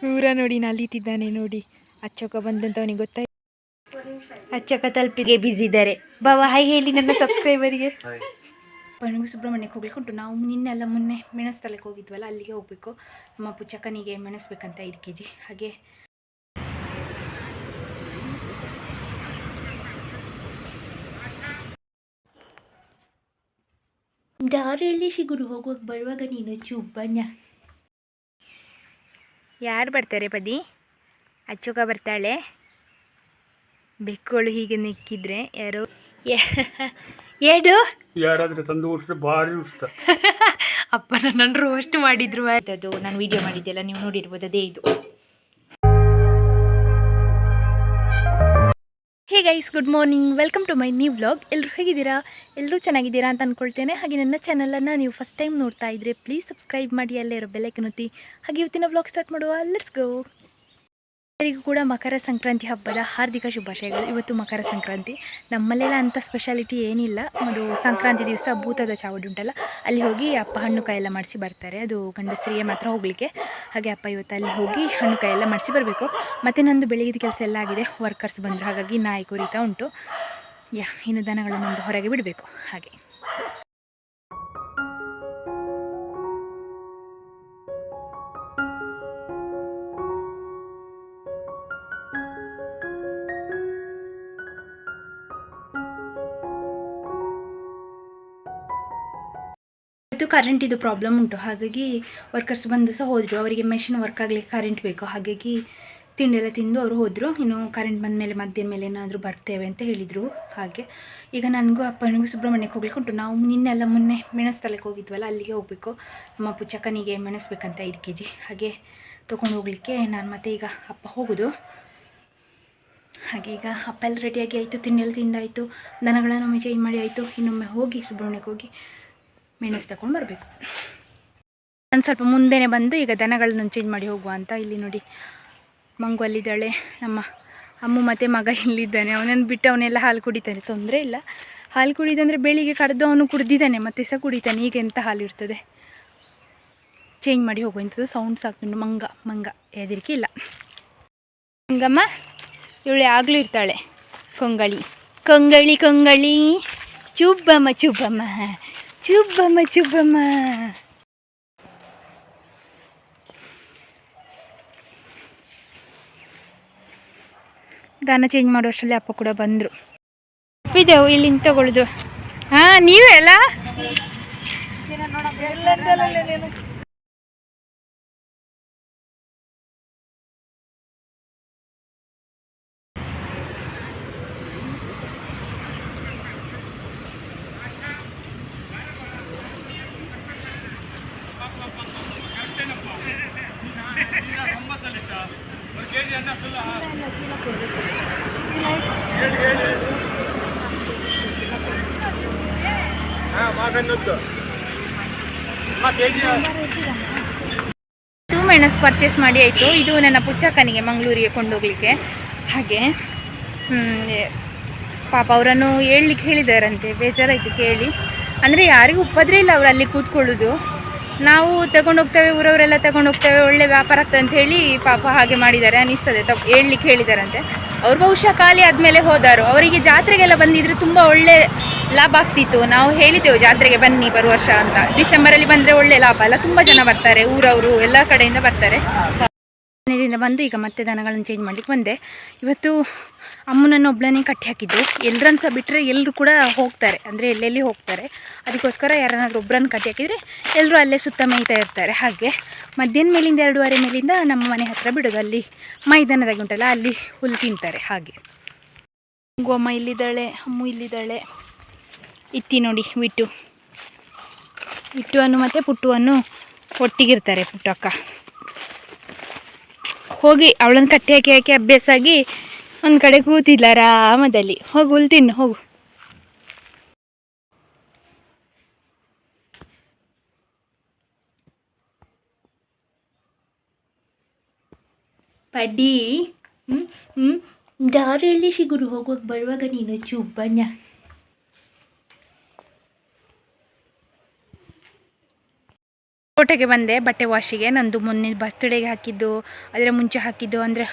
ಕೂರ ನೋಡಿ ನಲಿತಿದ್ದಾನೆ ನೋಡಿ. ಅಚ್ಚಕ ಬಂದಂತ ಅವನಿಗೆ ಗೊತ್ತಾಯ್ತು ಅಚ್ಚಕ ತಲುಪಿಗೆ ಬ್ಯುಸಿ ಇದ್ದಾರೆ. ಬಾವ ಹೈ ಹೇಳಿ ನನ್ನ ಸಬ್ಸ್ಕ್ರೈಬರಿಗೆ ಪಣಗು ಸುಬ್ರಹ್ಮಣ್ಯಕ್ಕೆ ಹೋಗ್ಲಿಕ್ಕುಂಟು ನಾವು ನಿನ್ನೆಲ್ಲ ಮೊನ್ನೆ ಮೆಣಸ್ತಲಕ್ಕೆ ಹೋಗಿದ್ವಲ್ಲ, ಅಲ್ಲಿಗೆ ಹೋಗಬೇಕು. ನಮ್ಮ ಪುಚ್ಚಕ್ಕನಿಗೆ ಮೆಣಸ್ಬೇಕಂತ ಐದು ಕೆ ಜಿ ಹಾಗೆ. ದಾರಿಯಲ್ಲಿ ಸಿಗುರು ಹೋಗುವಾಗ ಬರುವಾಗ ನೀನು ಚುಬ್ಬಣ್ಣ ಯಾರು ಬರ್ತಾರೆ ಪದಿ? ಅಚ್ಚುಕ ಬರ್ತಾಳೆ. ಬೆಕ್ಕುಗಳು ಹೀಗೆ ನೆಕ್ಕಿದ್ರೆ ಯಾರು ಏಡು ಯಾರಾದ್ರೆ ತಂದು ಕೊಟ್ಟರೆ ಭಾರಿ ಇಷ್ಟ. ಅಪ್ಪ ನನ್ನ ರೋಸ್ಟ್ ಮಾಡಿದ್ರು ಅದು ನಾನು ವಿಡಿಯೋ ಮಾಡಿದ್ದೆಲ್ಲ ನೀವು ನೋಡಿರ್ಬೋದು ಅದೇ ಇದು. Hey guys good morning welcome to my new vlog ಎಲ್ಲರೂ ಹೇಗಿದ್ದೀರಾ? ಎಲ್ಲರೂ ಚೆನ್ನಾಗಿದ್ದೀರಾ ಅಂತ ಅಂದ್ಕೊಳ್ತೇನೆ ಹಾಗೆ ನನ್ನ ಚಾನಲನ್ನು ನೀವು ಫಸ್ಟ್ ಟೈಮ್ ನೋಡ್ತಾ ಇದ್ದರೆ ಪ್ಲೀಸ್ ಸಬ್ಸ್ಕ್ರೈಬ್ ಮಾಡಿ, ಅಲ್ಲೇ ಇರೋ ಬೆಲ್ಲೈಕನ್ ಒತ್ತಿ. ಹಾಗೆ ಇವತ್ತಿನ ವ್ಲಾಗ್ ಸ್ಟಾರ್ಟ್ ಮಾಡುವ. ಲೆಟ್ಸ್ ಗೋ ಎಲ್ಲರಿಗೂ ಕೂಡ ಮಕರ ಸಂಕ್ರಾಂತಿ ಹಬ್ಬದ ಹಾರ್ದಿಕ ಶುಭಾಶಯಗಳು. ಇವತ್ತು ಮಕರ ಸಂಕ್ರಾಂತಿ. ನಮ್ಮಲ್ಲೆಲ್ಲ ಅಂಥ ಸ್ಪೆಷಾಲಿಟಿ ಏನಿಲ್ಲ. ಅದು ಸಂಕ್ರಾಂತಿ ದಿವಸ ಭೂತದ ಚಾವಡಿ ಉಂಟಲ್ಲ, ಅಲ್ಲಿ ಹೋಗಿ ಅಪ್ಪ ಹಣ್ಣು ಕಾಯೆಲ್ಲ ಮಾಡಿಸಿ ಬರ್ತಾರೆ. ಅದು ಗಂಡಸರಿಗೆ ಮಾತ್ರ ಹೋಗಲಿಕ್ಕೆ. ಹಾಗೆ ಅಪ್ಪ ಇವತ್ತು ಅಲ್ಲಿ ಹೋಗಿ ಹಣ್ಣು ಕಾಯೆಲ್ಲ ಮಾಡಿಸಿ ಬರಬೇಕು. ಮತ್ತು ನಂದು ಬೆಳಗಿದ ಕೆಲಸ ಎಲ್ಲ ಆಗಿದೆ. ವರ್ಕರ್ಸ್ ಬಂದರು. ಹಾಗಾಗಿ ನಾಯಿ ಕುರಿತಾ ಉಂಟು. ಯಾ, ಇನ್ನು ದನಗಳನ್ನೊಂದು ಹೊರಗೆ ಬಿಡಬೇಕು. ಹಾಗೆ. ಇದು ಕರೆಂಟಿದು ಪ್ರಾಬ್ಲಮ್ ಉಂಟು. ಹಾಗಾಗಿ ವರ್ಕರ್ಸ್ ಬಂದು ಸಹ ಹೋದರು. ಅವರಿಗೆ ಮೆಷಿನ್ ವರ್ಕ್ ಆಗಲಿಕ್ಕೆ ಕರೆಂಟ್ ಬೇಕು. ಹಾಗಾಗಿ ತಿಂಡೆಲ್ಲ ತಿಂದು ಅವರು ಹೋದರು. ಇನ್ನು ಕರೆಂಟ್ ಬಂದ ಮೇಲೆ ಮಧ್ಯಾಹ್ನ ಮೇಲೆ ಏನಾದರೂ ಬರ್ತೇವೆ ಅಂತ ಹೇಳಿದರು. ಹಾಗೆ ಈಗ ನನಗೂ ಅಪ್ಪನಿಗೂ ಸುಬ್ರಹ್ಮಣ್ಯಕ್ಕೆ ಹೋಗ್ಲಿಕ್ಕೆ ಉಂಟು. ನಾವು ನಿನ್ನೆಲ್ಲ ಮೊನ್ನೆ ಮೆಣಸ್ತಲಕ್ಕೆ ಹೋಗಿದ್ವಲ್ಲ, ಅಲ್ಲಿಗೆ ಹೋಗಬೇಕು. ನಮ್ಮ ಪುಚ್ಚಕ್ಕನಿಗೆ ಮೆಣಸ್ಬೇಕಂತ ಐದು ಕೆ ಜಿ ಹಾಗೆ ತೊಗೊಂಡು ಹೋಗಲಿಕ್ಕೆ ನಾನು ಮತ್ತೆ ಈಗ ಅಪ್ಪ ಹೋಗೋದು. ಹಾಗೆ ಈಗ ಅಪ್ಪ ಎಲ್ಲ ರೆಡಿಯಾಗಿ ಆಯಿತು. ತಿಂಡಿ ತಿಂದಾಯಿತು. ತಿಂದಾಯಿತು ದನಗಳನ್ನೊಮ್ಮೆ ಚೇಂಜ್ ಮಾಡಿ ಆಯಿತು. ಇನ್ನೊಮ್ಮೆ ಹೋಗಿ ಸುಬ್ರಹ್ಮಣ್ಯಕ್ಕೆ ಹೋಗಿ ಮೆಣಸು ತಗೊಂಡು ಬರಬೇಕು ನಾನು ಸ್ವಲ್ಪ ಮುಂದೆನೆ ಬಂದು ಈಗ ದನಗಳನ್ನು ಚೇಂಜ್ ಮಾಡಿ ಹೋಗುವ ಅಂತ ಇಲ್ಲಿ ನೋಡಿ. ಮಂಗು ಅಲ್ಲಿದ್ದಾಳೆ. ನಮ್ಮ ಅಮ್ಮ ಮತ್ತು ಮಗ ಇಲ್ಲಿದ್ದಾನೆ. ಅವನನ್ನು ಬಿಟ್ಟು ಅವನೆಲ್ಲ ಹಾಲು ಕುಡಿತಾನೆ. ತೊಂದರೆ ಇಲ್ಲ. ಹಾಲು ಕುಡಿದಂದರೆ ಬೆಳಿಗ್ಗೆ ಕರೆದು ಅವನು ಕುಡಿದಿದ್ದಾನೆ, ಮತ್ತೆ ಸಹ ಕುಡಿತಾನೆ. ಈಗ ಎಂಥ ಹಾಲು ಇರ್ತದೆ? ಚೇಂಜ್ ಮಾಡಿ ಹೋಗುವಂಥದ್ದು ಸೌಂಡ್ ಸಾಕು ಮಂಗ ಮಂಗ ಹೆದರಿಕೆ ಇಲ್ಲ. ಮಂಗಮ್ಮ ಇವಳು ಆಗಲೂ ಇರ್ತಾಳೆ. ಕೊಂಗಳಿ. ಕೊಂಗಳಿ ಕೊಂಗಳಿ. ಚುಬ್ಬಮ್ಮ ಚುಬ್ಬಮ್ಮ. ಚುಬ್ಬಮ್ಮ ಚುಬ್ಬಮ್ಮ. ದಾನ ಚೇಂಜ್ ಮಾಡೋ ಅಷ್ಟರಲ್ಲಿ ಅಪ್ಪ ಕೂಡ ಬಂದರು. ಇದೆವು ಇಲ್ಲಿಂದ ತಗೊಳ್ದು ಹಾಂ, ನೀವೇ ಅಲ್ಲ? ಟೂ ಮೆಣಸು ಪರ್ಚೇಸ್ ಮಾಡಿ ಆಯಿತು. ಇದು ನನ್ನ ಪುಚ್ಚಕ್ಕನಿಗೆ ಮಂಗಳೂರಿಗೆ ಕೊಂಡೋಗ್ಲಿಕ್ಕೆ. ಹಾಗೆ ಪಾಪ ಅವರನ್ನು ಹೇಳಲಿಕ್ಕೆ ಹೇಳಿದಾರಂತೆ. ಬೇಜಾರಾಯಿತು ಕೇಳಿ. ಅಂದರೆ ಯಾರಿಗೂ ಒಪ್ಪದ್ರೆ ಇಲ್ಲ ಅವರು ಅಲ್ಲಿ ಕೂತ್ಕೊಳ್ಳೋದು. ನಾವು ತಗೊಂಡು ಹೋಗ್ತೇವೆ, ಊರವರೆಲ್ಲ ತಗೊಂಡು ಹೋಗ್ತೇವೆ, ಒಳ್ಳೆ ವ್ಯಾಪಾರ ಆಗ್ತದೆ ಅಂತ ಹೇಳಿ ಪಾಪ ಹಾಗೆ ಮಾಡಿದ್ದಾರೆ ಅನಿಸ್ತದೆ ತಗ ಹೇಳಲಿಕ್ಕೆ ಹೇಳಿದಾರಂತೆ. ಅವ್ರು ಬಹುಶಃ ಖಾಲಿ ಆದಮೇಲೆ ಹೋದರು. ಅವರಿಗೆ ಜಾತ್ರೆಗೆಲ್ಲ ಬಂದಿದ್ದರೆ ತುಂಬ ಒಳ್ಳೆ ಲಾಭ ಆಗ್ತಿತ್ತು ನಾವು ಹೇಳಿದ್ದೆವು ಜಾತ್ರೆಗೆ ಬನ್ನಿ ಬರುವ ವರ್ಷ ಅಂತ. ಡಿಸೆಂಬರಲ್ಲಿ ಬಂದರೆ ಒಳ್ಳೆ ಲಾಭ ಅಲ್ಲ ತುಂಬ ಜನ ಬರ್ತಾರೆ ಊರವರು ಎಲ್ಲ ಕಡೆಯಿಂದ ಬರ್ತಾರೆ. ಮನೆಯಿಂದ ಬಂದು ಈಗ ಮತ್ತೆ ದನಗಳನ್ನು ಚೇಂಜ್ ಮಾಡ್ಲಿಕ್ಕೆ ಬಂದೆ. ಇವತ್ತು ಅಮ್ಮನನ್ನು ಒಬ್ಬಳನ್ನೇ ಕಟ್ಟಿ ಹಾಕಿದ್ದು. ಎಲ್ಲರನ್ನು ಸಹ ಬಿಟ್ಟರೆ ಎಲ್ಲರೂ ಕೂಡ ಹೋಗ್ತಾರೆ ಅಂದರೆ ಎಲ್ಲೆಲ್ಲಿ ಹೋಗ್ತಾರೆ ಅದಕ್ಕೋಸ್ಕರ ಯಾರನ್ನಾದರೂ ಒಬ್ಬರನ್ನು ಕಟ್ಟಿ ಹಾಕಿದರೆ ಎಲ್ಲರೂ ಅಲ್ಲೇ ಸುತ್ತ ಮೇಯ್ತಾ ಇರ್ತಾರೆ. ಹಾಗೆ ಮಧ್ಯಾಹ್ನ ಮೇಲಿಂದ ಎರಡೂವರೆ ಮೇಲಿಂದ ನಮ್ಮ ಮನೆ ಹತ್ತಿರ ಬಿಡೋದು ಅಲ್ಲಿ ಮೈದಾನದಾಗ ಉಂಟಲ್ಲ ಅಲ್ಲಿ ಹುಲ್ಲು ತಿಂತಾರೆ ಹಾಗೆ. ಗೋಮ್ಮ ಇಲ್ಲಿದ್ದಾಳೆ ಅಮ್ಮು ಇಲ್ಲಿದ್ದಾಳೆ. ಇತ್ತಿ ನೋಡಿ, ಬಿಟ್ಟು. ಇಟ್ಟುವನ್ನು ಮತ್ತು ಪುಟ್ಟುವನ್ನು ಒಟ್ಟಿಗಿರ್ತಾರೆ ಪುಟ್ಟಕ್ಕ. ಹೋಗಿ ಅವಳನ್ನು ಕಟ್ಟಿ ಹಾಕಿ ಹಾಕಿ ಅಭ್ಯಾಸ ಆಗಿ ಒಂದು ಕಡೆ ಕೂತಿಲ್ಲ ಆರಾಮದಲ್ಲಿ. ಹೋಗಿ, ಹುಲ್ ಹೋಗು. ಪಡ್ಡಿ ಹ್ಞೂ ಹ್ಞೂ ದಾರಿಯಲ್ಲಿ ಸಿಗುರು ಹೋಗುವಾಗ ಬರುವಾಗ ನೀನು ಚುಬ್ಬಣ್ಣ. ಕೋಟೆಗೆ ಬಂದೆ, ಬಟ್ಟೆ ವಾಶಿಗೆ ನಂದು ಮೊನ್ನೆ ಬರ್ತ್ಡೇಗೆ ಹಾಕಿದ್ದು, ಅದರ ಮುಂಚೆ ಹಾಕಿದ್ದು ಅಂದರೆ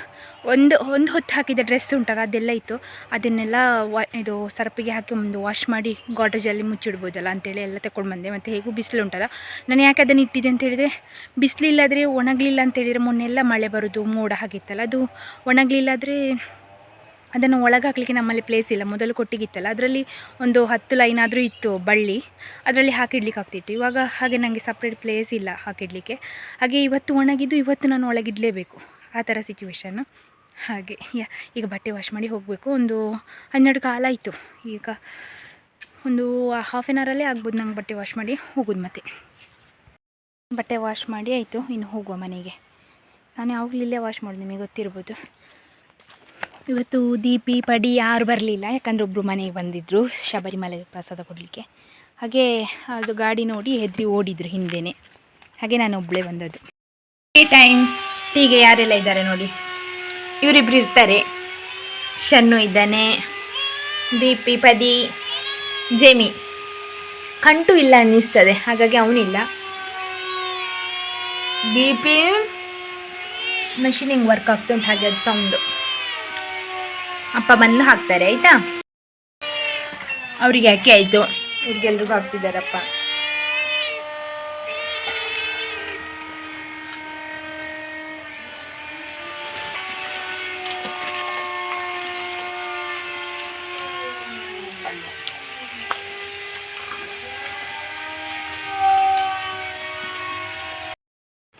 ಒಂದು ಒಂದು ಹೊತ್ತು ಹಾಕಿದ ಡ್ರೆಸ್ ಉಂಟಲ್ಲ, ಅದೆಲ್ಲ ಇತ್ತು. ಅದನ್ನೆಲ್ಲ ವಾ, ಇದು ಸರ್ಪಿಗೆ ಹಾಕಿ ಒಂದು ವಾಶ್ ಮಾಡಿ ಗಾಡ್ರೇಜಲ್ಲಿ ಮುಚ್ಚಿಡ್ಬೋದಲ್ಲ ಅಂತೇಳಿ ಎಲ್ಲ ತಗೊಂಡು ಬಂದೆ. ಮತ್ತು ಹೇಗೂ ಬಿಸಿಲು ಉಂಟಲ್ಲ. ನಾನು ಯಾಕೆ ಅದನ್ನು ಇಟ್ಟಿದ್ದೆ ಅಂತ ಹೇಳಿದರೆ, ಬಿಸಿಲಿಲ್ಲಾದರೆ ಒಣಗಲಿಲ್ಲ ಅಂತೇಳಿದರೆ ಮೊನ್ನೆಲ್ಲ ಮಳೆ ಬರೋದು, ಮೋಡ ಹಾಗಿತ್ತಲ್ಲ ಅದು ಒಣಗಲಿಲ್ಲಾದರೆ ಅದನ್ನು ಒಳಗೆ ಹಾಕಲಿಕ್ಕೆ ನಮ್ಮಲ್ಲಿ ಪ್ಲೇಸ್ ಇಲ್ಲ. ಮೊದಲು ಕೊಟ್ಟಿಗಿತ್ತಲ್ಲ. ಅದರಲ್ಲಿ ಒಂದು ಹತ್ತು ಲೈನ್ ಆದರೂ ಇತ್ತು ಬಳ್ಳಿ. ಅದರಲ್ಲಿ ಹಾಕಿಡ್ಲಿಕ್ಕೆ ಆಗ್ತಿತ್ತು. ಇವಾಗ ಹಾಗೆ ನನಗೆ ಸಪ್ರೇಟ್ ಪ್ಲೇಸ್ ಇಲ್ಲ ಹಾಕಿಡಲಿಕ್ಕೆ. ಹಾಗೆ ಇವತ್ತು ಒಣಗಿದ್ದು ಇವತ್ತು ನಾನು ಒಳಗಿಡಲೇಬೇಕು. ಆ ಥರ ಸಿಚುವೇಶನ್ನು ಹಾಗೆ ಈಗ ಬಟ್ಟೆ ವಾಶ್ ಮಾಡಿ ಹೋಗಬೇಕು. ಒಂದು ಹನ್ನೆರಡು ಕಾಲ ಆಯಿತು. ಈಗ ಒಂದು ಹಾಫ್ ಆನ್ ಅವರಲ್ಲೇ ಆಗ್ಬೋದು ನಂಗೆ ಬಟ್ಟೆ ವಾಶ್ ಮಾಡಿ ಹೋಗೋದು ಮತ್ತೆ. ಬಟ್ಟೆ ವಾಶ್ ಮಾಡಿ ಆಯಿತು. ಇನ್ನು ಹೋಗುವ ಮನೆಗೆ. ನಾನು ಯಾವಾಗಲೂ ಇಲ್ಲೇ ವಾಶ್ ಮಾಡೋದು ನಿಮಗೆ ಗೊತ್ತಿರ್ಬೋದು. ಇವತ್ತು ದೀಪಿ, ಪಡಿ ಯಾರು ಬರಲಿಲ್ಲ. ಯಾಕಂದರೆ ಒಬ್ಬರು ಮನೆಗೆ ಬಂದಿದ್ದರು ಶಬರಿಮಲೆ ಪ್ರಸಾದ ಕೊಡಲಿಕ್ಕೆ. ಹಾಗೆ ಅದು ಗಾಡಿ ನೋಡಿ ಹೆದರಿ ಓಡಿದ್ರು ಹಿಂದೆನೇ. ಹಾಗೆ ನಾನು ಒಬ್ಬಳೇ ಬಂದದ್ದು. ಈ ಟೈಮ್ ಟೀಗೆ ಯಾರೆಲ್ಲ ಇದ್ದಾರೆ ನೋಡಿ? ಇವರಿಬ್ರು ಇರ್ತಾರೆ. ಶನ್ನು ಇದ್ದಾನೆ, ದೀಪಿ ಪದಿ ಜೆಮಿ. ಕಂಟು ಇಲ್ಲ ಅನ್ನಿಸ್ತದೆ, ಹಾಗಾಗಿ ಅವನಿಲ್ಲ. ದೀಪಿ ಮಷಿನಿಂಗ್ ವರ್ಕ್ ಆಗ್ತುಂಟು ಹಾಗೆ ಅದು ಸೌಂಡು ಅಪ್ಪ ಬಂದು ಹಾಕ್ತಾರೆ ಆಯ್ತಾ? ಅವ್ರಿಗೆ ಯಾಕೆ ಆಯಿತು? ಇವ್ರಿಗೆಲ್ರಿಗೂ ಹಾಕ್ತಿದ್ದಾರಪ್ಪ.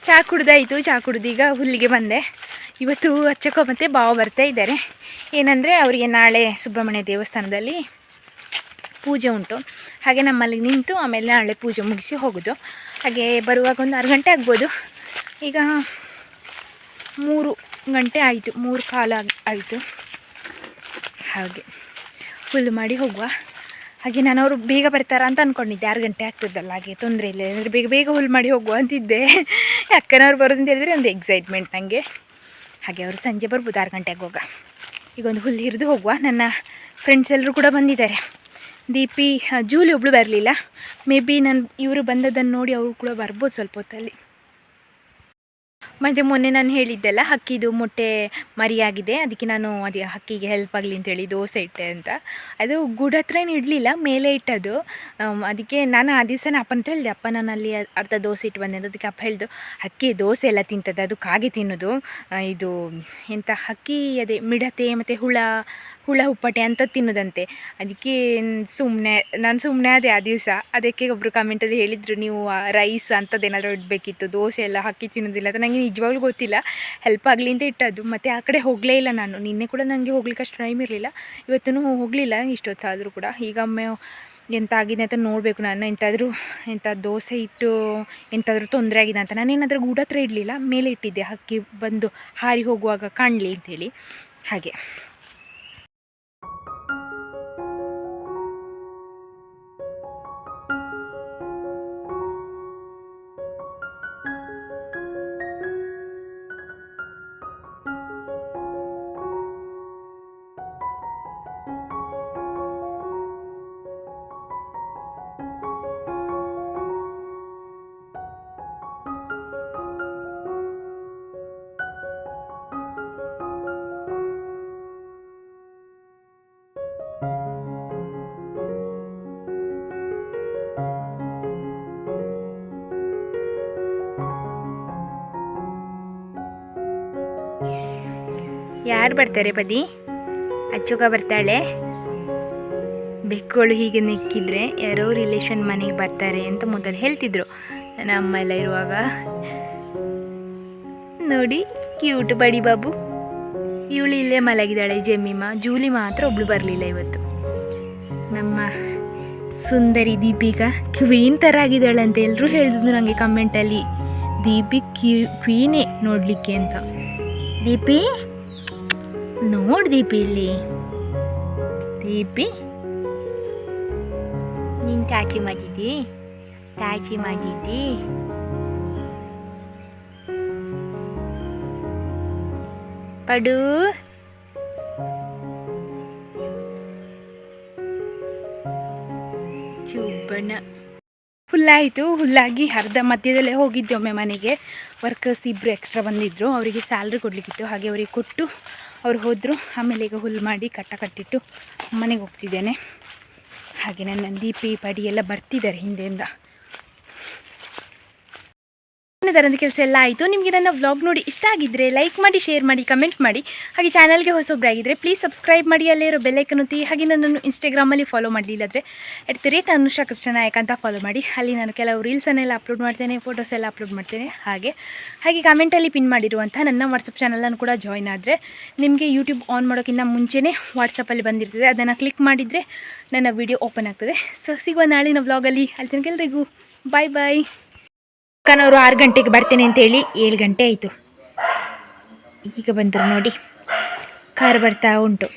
ಚಹಾ ಕುಡ್ದಾಯಿತು ಚಾ ಕುಡ್ದು ಈಗ ಹುಲ್ಲಿಗೆ ಬಂದೆ. ಇವತ್ತು ಅಚ್ಚಕ್ಕ ಮತ್ತು ಬಾವು ಬರ್ತಾ ಇದ್ದಾರೆ. ಏನಂದರೆ ಅವರಿಗೆ ನಾಳೆ ಸುಬ್ರಹ್ಮಣ್ಯ ದೇವಸ್ಥಾನದಲ್ಲಿ ಪೂಜೆ ಉಂಟು. ಹಾಗೆ ನಮ್ಮಲ್ಲಿ ನಿಂತು ಆಮೇಲೆ ನಾಳೆ ಪೂಜೆ ಮುಗಿಸಿ ಹೋಗೋದು. ಹಾಗೆ ಬರುವಾಗ ಒಂದು ಆರು ಗಂಟೆ ಆಗ್ಬೋದು. ಈಗ ಮೂರು ಗಂಟೆ ಆಯಿತು. ಮೂರು ಕಾಲ ಆಯಿತು. ಹಾಗೆ ಫುಲ್ ಮಾಡಿ ಹೋಗುವ. ಹಾಗೆ ನಾನು ಅವರು ಬೇಗ ಬರ್ತಾರಾ ಅಂತ ಅಂದ್ಕೊಂಡಿದ್ದೆ ಆರು ಗಂಟೆ ಆಗ್ತದಲ್ಲ, ಹಾಗೆ ತೊಂದರೆ ಇಲ್ಲ. ಅಂದರೆ ಬೇಗ ಬೇಗ ಹುಲ್ ಮಾಡಿ ಹೋಗುವ ಅಂತಿದ್ದೆ. ಅಕ್ಕನವ್ರು ಬರೋದು ಅಂತ ಹೇಳಿದರೆ ಒಂದು ಎಕ್ಸೈಟ್ಮೆಂಟ್ ನನಗೆ ಹಾಗೆ ಅವರು ಸಂಜೆ ಬರ್ಬೋದು ಆರು ಗಂಟೆಗೆ ಹೋಗ. ಈಗ ಒಂದು ಹುಲ್ಲು ಹಿರಿದು ಹೋಗುವ. ನನ್ನ ಫ್ರೆಂಡ್ಸ್ ಎಲ್ಲರೂ ಕೂಡ ಬಂದಿದ್ದಾರೆ. ದೀಪಿ, ಜೂಲಿ ಒಬ್ಳು ಬರಲಿಲ್ಲ. ಮೇ ಬಿ ನಾನು ಇವರು ಬಂದದ್ದನ್ನು ನೋಡಿ ಅವರು ಕೂಡ ಬರ್ಬೋದು ಸ್ವಲ್ಪ ಹೊತ್ತಲ್ಲಿ. ಮತ್ತು ಮೊನ್ನೆ ನಾನು ಹೇಳಿದ್ದೆಲ್ಲ ಹಕ್ಕಿದು ಮೊಟ್ಟೆ ಮರಿಯಾಗಿದೆ, ಅದಕ್ಕೆ ನಾನು ಅದು ಹಕ್ಕಿಗೆ ಹೆಲ್ಪ್ ಆಗಲಿ ಅಂತೇಳಿ ದೋಸೆ ಇಟ್ಟೆ ಅಂತ. ಅದು ಗುಡ್ ಹತ್ರ ಇಡಲಿಲ್ಲ, ಮೇಲೆ ಇಟ್ಟದು ಅದಕ್ಕೆ ನಾನು ಆ ದಿವಸನೇ ಅಪ್ಪನ ಹೇಳಿದೆ, ಅಪ್ಪ, ನಾನು ಅಲ್ಲಿ ಅರ್ಧ ದೋಸೆ ಇಟ್ಟು ಬಂದೆ ಅಂತ. ಅದಕ್ಕೆ ಅಪ್ಪ ಹೇಳ್ದು, ಹಕ್ಕಿ, ದೋಸೆ ಎಲ್ಲ ತಿಂತದೆ, ಅದು ಕಾಗೆ ತಿನ್ನೋದು. ಇದು ಎಂಥ ಹಕ್ಕಿ, ಅದೇ ಮಿಡತೆ ಮತ್ತು ಹುಳ ಹುಳ ಹುಪ್ಪಟೆ ಅಂತ ತಿನ್ನೋದಂತೆ. ಅದಕ್ಕೆ ಸುಮ್ಮನೆ ನಾನು ಸುಮ್ಮನೆ ಅದೇ ಆ ದಿವಸ. ಅದಕ್ಕೆ ಒಬ್ಬರು ಕಮೆಂಟಲ್ಲಿ ಹೇಳಿದರು, ನೀವು ರೈಸ್ ಅಂಥದ್ದೇನಾದರೂ ಇಡಬೇಕಿತ್ತು, ದೋಸೆ ಎಲ್ಲ ಹಾಕಿ ತಿನ್ನೋದಿಲ್ಲ. ಅಂತ ನನಗೆ ನಿಜವಾಗ್ಲೂ ಗೊತ್ತಿಲ್ಲ. ಹೆಲ್ಪ್ ಆಗಲಿ ಅಂತ ಇಟ್ಟದ್ದು. ಮತ್ತು ಆ ಕಡೆ ಹೋಗಲೇ ಇಲ್ಲ ನಾನು. ನಿನ್ನೆ ಕೂಡ ನನಗೆ ಹೋಗ್ಲಿಕ್ಕೆ ಅಷ್ಟು ಟೈಮ್ ಇರಲಿಲ್ಲ. ಇವತ್ತೂ ಹೋಗಲಿಲ್ಲ, ಇಷ್ಟೊತ್ತಾದರೂ ಕೂಡ. ಈಗ ಒಮ್ಮೆ ಎಂತ ಆಗಿದೆ ಅಂತ ನೋಡಬೇಕು ನಾನು. ಎಂತಾದರೂ ಎಂಥ ದೋಸೆ ಇಟ್ಟು ಎಂತಾದರೂ ತೊಂದರೆ ಆಗಿದೆ ಅಂತ. ನಾನೇನಾದರೂ ಗೂಡ ಹತ್ರ ಇಡಲಿಲ್ಲ. ಮೇಲೆ ಇಟ್ಟಿದ್ದೆ. ಹಕ್ಕಿ ಬಂದು ಹಾರಿ ಹೋಗುವಾಗ ಕಾಣಲಿ ಅಂತೇಳಿ ಹಾಗೆ. ಯಾರು ಬರ್ತಾರೆ ಪದಿ? ಅಚ್ಚುಕ ಬರ್ತಾಳೆ? ಬೆಕ್ಕುಗಳು ಹೀಗೆ ನಿಕ್ಕಿದ್ರೆ ಯಾರೋ ರಿಲೇಷನ್ ಮನೆಗೆ ಬರ್ತಾರೆ ಅಂತ ಮೊದಲು ಹೇಳ್ತಿದ್ರು. ನಮ್ಮ ಎಲ್ಲ ಇರುವಾಗ. ನೋಡಿ ಕ್ಯೂಟ್ ಬಡಿ ಬಾಬು. ಇವಳು ಇಲ್ಲೇ ಮಲಗಿದ್ದಾಳೆ ಮಾ ಜೂಲಿ ಮಾತ್ರ ಒಬ್ಳು ಬರಲಿಲ್ಲ ಇವತ್ತು. ನಮ್ಮ ಸುಂದರಿ ದೀಪಿಕಾ ಕ್ವೀನ್ ಥರ ಆಗಿದ್ದಾಳೆ ಅಂತ ಎಲ್ಲರೂ ಹೇಳಿದ್ರು ನನಗೆ ಕಮೆಂಟಲ್ಲಿ ದೀಪಿ ಕ್ಯೂ ಕ್ವೀನೇ ನೋಡಲಿಕ್ಕೆ ಅಂತ. ದೀಪಿ? ನೋಡ್ ದೀಪಿ ಇಲ್ಲಿ. ದೀಪಿ, ನೀನು ಟಾಚಿ ಮಾಡಿದ್ದಿ ಟಾಚಿ ಮಾಡಿದ್ದಿ ಪಡು. ಚುಬ್ಬಣ್ಣ ಹುಲ್ಲಾಯಿತು ಹುಲ್ಲಾಗಿ ಅರ್ಧ ಮಧ್ಯದಲ್ಲೇ ಹೋಗಿದ್ದೆ ಒಮ್ಮೆ ಮನೆಗೆ. ವರ್ಕರ್ಸ್ ಇಬ್ಬರು ಎಕ್ಸ್ಟ್ರಾ ಬಂದಿದ್ದರು ಅವರಿಗೆ ಸ್ಯಾಲ್ರಿ ಕೊಡಲಿಕ್ಕಿತ್ತು. ಹಾಗೆ ಅವರಿಗೆ ಕೊಟ್ಟು ಅವ್ರು ಹೋದರು, ಆಮೇಲೆ ಈಗ ಹುಲ್ಲು ಮಾಡಿ ಕಟ್ಟ ಕಟ್ಟಿಟ್ಟು ಮನೆಗೆ ಹೋಗ್ತಿದ್ದೇನೆ. ಹಾಗೆ ನನ್ನ ದೀಪಿ ಪಡಿ ಎಲ್ಲ ಬರ್ತಿದ್ದಾರೆ ಹಿಂದೆಯಿಂದ. ದರಂದು ಕೆಲಸ ಎಲ್ಲ ಆಯಿತು. ನಿಮಗೆ ನನ್ನ ವ್ಲಾಗ್ ನೋಡಿ ಇಷ್ಟ ಆಗಿದ್ದರೆ ಲೈಕ್ ಮಾಡಿ ಶೇರ್ ಮಾಡಿ ಕಮೆಂಟ್ ಮಾಡಿ. ಹಾಗೆ ಚಾನಲ್ಗೆ ಹೊಸೊಬ್ಬರಾಗಿದ್ದರೆ ಪ್ಲೀಸ್ ಸಬ್ಸ್ಕ್ರೈಬ್ ಮಾಡಿ. ಅಲ್ಲೇ ಇರೋ ಬೆಲ್ಲೈಕನ್ ಒತ್ತಿ. ಹಾಗೆ ನನ್ನನ್ನು ಇನ್ಸ್ಟಾಗ್ರಾಮಲ್ಲಿ follow ಮಾಡಲಿಲ್ಲದ್ರೆ at the rate Anusha Krishna Nayak ಅಂತ ಫಾಲೋ ಮಾಡಿ. ಅಲ್ಲಿ ನಾನು ಕೆಲವು ರೀಲ್ಸನ್ನೆಲ್ಲ ಅಪ್ಲೋಡ್ ಮಾಡ್ತೇನೆ ಫೋಟೋಸ್ ಎಲ್ಲ ಅಪ್ಲೋಡ್ ಮಾಡ್ತೇನೆ. ಹಾಗೆ ಹಾಗೆ ಕಮೆಂಟಲ್ಲಿ ಪಿನ್ ಮಾಡಿರುವಂಥ ನನ್ನ ವಾಟ್ಸಪ್ ಚಾನಲನ್ನು ಕೂಡ ಜಾಯ್ನ್ ಆದರೆ ನಿಮಗೆ ಯೂಟ್ಯೂಬ್ ಆನ್ ಮಾಡೋಕ್ಕಿಂತ ಮುಂಚೆನೇ ವಾಟ್ಸಪ್ಪಲ್ಲಿ ಬಂದಿರ್ತದೆ. ಅದನ್ನು ಕ್ಲಿಕ್ ಮಾಡಿದರೆ ನನ್ನ ವಿಡಿಯೋ ಓಪನ್ ಆಗ್ತದೆ. ಸೊ ಸಿಗುವ ನಾಳಿನ ವ್ಲಾಗಲ್ಲಿ ಅಲ್ಲಿ. ತನಕ ಬಾಯ್ ಬಾಯ್ ಅಕ್ಕನವರು ಆರು ಗಂಟೆಗೆ ಬರ್ತೇನೆ ಅಂತೇಳಿ ಏಳು ಗಂಟೆ ಆಯಿತು. ಈಗ ಬಂದರು ನೋಡಿ ಕಾರ್ ಬರ್ತಾ ಉಂಟು.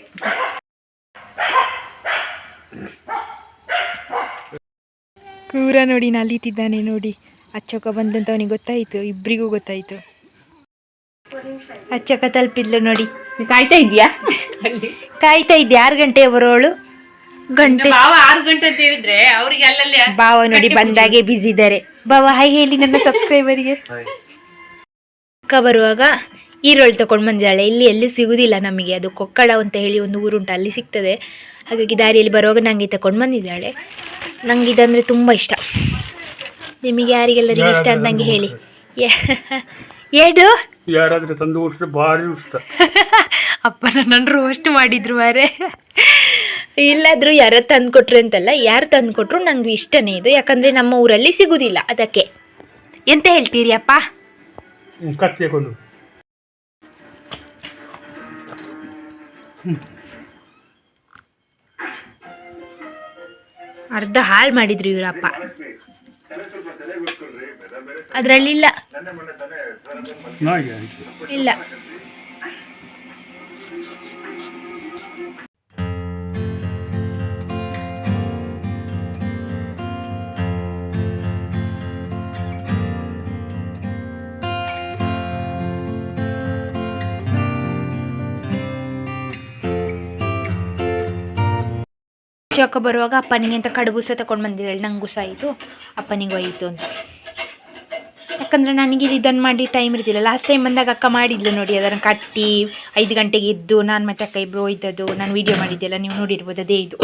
ಕೂರ ನೋಡಿ ನಲಿತಿದ್ದಾನೆ ನೋಡಿ. ಅಚ್ಚಕ್ಕ ಬಂದಂತ ಅವನಿಗೆ ಗೊತ್ತಾಯಿತು ಇಬ್ಬರಿಗೂ ಗೊತ್ತಾಯಿತು. ಅಚ್ಚಕ್ಕ ತಲುಪಿದ್ಲು ನೋಡಿ. ಕಾಯ್ತಾ ಇದೆಯಾ ಕಾಯ್ತಾ ಇದ್ದೆ ಆರು ಗಂಟೆ ಬರೋಳು ಗಂಟೆ. ಬಾವ ಆರು ಗಂಟೆ ಅಂತ ಹೇಳಿದ್ರೆ ಅವ್ರಿಗೆ ಅಲ್ಲಲ್ಲಿ ಬಾವ ನೋಡಿ ಬಂದಾಗೆ ಬಿಸಿ ಇದ್ದಾರೆ. ಬಾವ ಹಾಯ್ ಹೇಳಿ ನನ್ನ ಸಬ್ಸ್ಕ್ರೈಬರಿಗೆ ಅಕ್ಕ ಬರುವಾಗ ಈರುಳ್ಳಿ ತಗೊಂಡು ಬಂದಿದ್ದಾಳೆ. ಇಲ್ಲಿ ಎಲ್ಲಿ ಸಿಗುದಿಲ್ಲ ನಮಗೆ. ಅದು ಕೊಕ್ಕಡ ಅಂತ ಹೇಳಿ ಒಂದು ಊರುಂಟು ಅಲ್ಲಿ ಸಿಗ್ತದೆ. ಹಾಗಾಗಿ ದಾರಿಯಲ್ಲಿ ಬರುವಾಗ ನಂಗೆ ತಗೊಂಡು ಬಂದಿದ್ದಾಳೆ. ನಂಗೆ ಇದಂದರೆ ತುಂಬ ಇಷ್ಟ. ನಿಮಗೆ ಯಾರಿಗೆಲ್ಲರಿಗೂ ಇಷ್ಟ ಅಂತ ನಂಗೆ ಹೇಳಿ. ಏಡು ಯಾರಾದ್ರೆ ತಂದು ಕೊಟ್ಟರೆ ಭಾರಿ ಇಷ್ಟ. ಅಪ್ಪ ನನ್ನ ರೋಸ್ಟ್ ಮಾಡಿದ್ರು ಮಾರೆ. ಇಲ್ಲಾದರೂ ಯಾರು ತಂದು ಕೊಟ್ರು ಅಂತಲ್ಲ ಯಾರು ತಂದು ಕೊಟ್ರು ನನಗೆ ಇಷ್ಟನೇ ಇದು. ಯಾಕಂದ್ರೆ ನಮ್ಮ ಊರಲ್ಲಿ ಸಿಗುದಿಲ್ಲ ಅದಕ್ಕೆ. ಎಂತ ಹೇಳ್ತೀರಿ ಅಪ್ಪ ಅರ್ಧ ಹಾಳು ಮಾಡಿದ್ರು ಇವರಪ್ಪ. ಅದರಲ್ಲಿಲ್ಲ. ನಾಯಿಗೆ ಇಲ್ಲ ಅಕ್ಕ ಬರುವಾಗ ಅಪ್ಪನಿಗೆ ಅಂತ ಕಡುಬು ಸಹ ತಗೊಂಡು ಬಂದಿದ್ದಾಳೆ ನಂಗೂ ಸಹ ಆಯಿತು ಅಪ್ಪನಿಗೆ ಆಯಿತು ಅಂತ. ಯಾಕಂದರೆ ನನಗೆ ಇದನ್ನು ಮಾಡಿ ಟೈಮ್ ಇರ್ತಿಲ್ಲ. ಲಾಸ್ಟ್ ಟೈಮ್ ಬಂದಾಗ ಅಕ್ಕ ಮಾಡಿದ್ಲು ನೋಡಿ, ಅದನ್ನು ಕಟ್ಟಿ ಐದು ಗಂಟೆಗೆ ಎದ್ದು, ನಾನು ಮತ್ತೆ ಅಕ್ಕ ಇಬ್ಬರು ಒಯ್ದದ್ದು, ನಾನು ವೀಡಿಯೋ ಮಾಡಿದ್ದೆಲ್ಲ ನೀವು ನೋಡಿರ್ಬೋದು, ಅದೇ ಇದು.